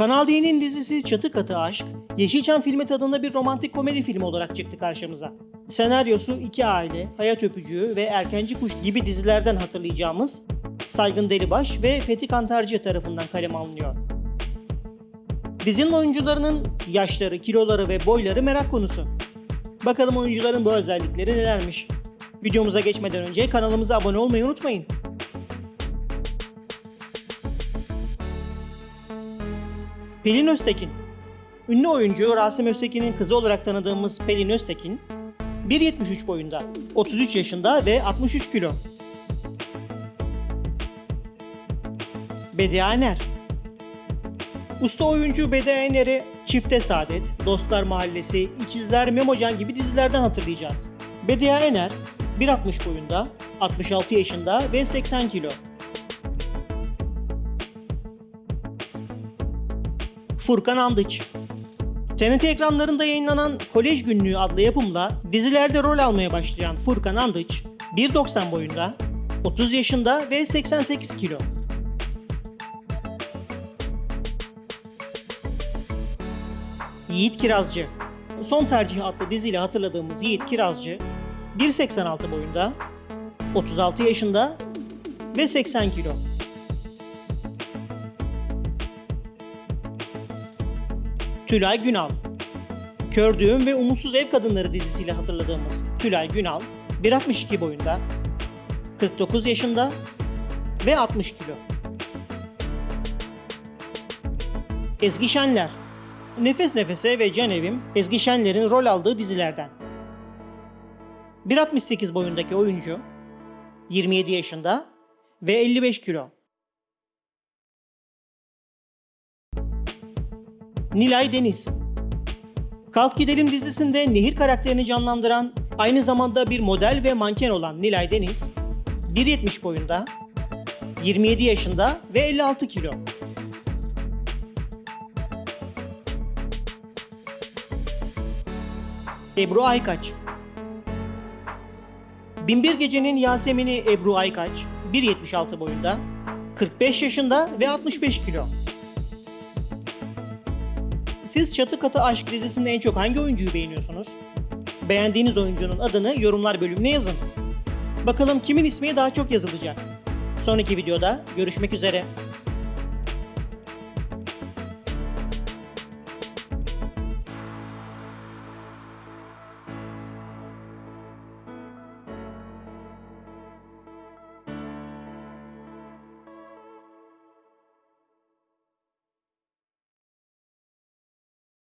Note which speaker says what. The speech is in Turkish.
Speaker 1: Kanal D'nin dizisi Çatı Katı Aşk, Yeşilçam filmi tadında bir romantik komedi filmi olarak çıktı karşımıza. Senaryosu iki aile, hayat öpücüğü ve erkenci kuş gibi dizilerden hatırlayacağımız Saygın Delibaş ve Fethi Kantarcı tarafından kaleme alınıyor. Dizinin oyuncularının yaşları, kiloları ve boyları merak konusu. Bakalım oyuncuların bu özellikleri nelermiş? Videomuza geçmeden önce kanalımıza abone olmayı unutmayın. Pelin Öztekin Ünlü oyuncu Rasim Öztekin'in kızı olarak tanıdığımız Pelin Öztekin, 1.73 boyunda, 33 yaşında ve 63 kilo. Bediye Ener Usta oyuncu Bediye Ener'i Çifte Saadet, Dostlar Mahallesi, İkizler, Memocan gibi dizilerden hatırlayacağız. Bediye Ener, 1.60 boyunda, 66 yaşında ve 80 kilo. Furkan Andıç TNT ekranlarında yayınlanan Kolej Günlüğü adlı yapımla dizilerde rol almaya başlayan Furkan Andıç, 1.90 boyunda, 30 yaşında ve 88 kilo. Yiğit Kirazcı Son Tercih adlı diziyle hatırladığımız Yiğit Kirazcı, 1.86 boyunda, 36 yaşında ve 80 kilo. Tülay Günal Kördüğüm ve Umutsuz Ev Kadınları dizisiyle hatırladığımız Tülay Günal 1.62 boyunda, 49 yaşında ve 60 kilo. Ezgi Şenler Nefes Nefese ve Can Evim Ezgi Şenler'in rol aldığı dizilerden. 1.68 boyundaki oyuncu 27 yaşında ve 55 kilo. Nilay Deniz Kalk Gidelim dizisinde Nehir karakterini canlandıran, aynı zamanda bir model ve manken olan Nilay Deniz, 1.70 boyunda, 27 yaşında ve 56 kilo. Ebru Aykaç Binbir Gece'nin Yasemin'i Ebru Aykaç, 1.76 boyunda, 45 yaşında ve 65 kilo. Siz Çatı Katı Aşk dizisinde en çok hangi oyuncuyu beğeniyorsunuz? Beğendiğiniz oyuncunun adını yorumlar bölümüne yazın. Bakalım kimin ismi daha çok yazılacak. Sonraki videoda görüşmek üzere.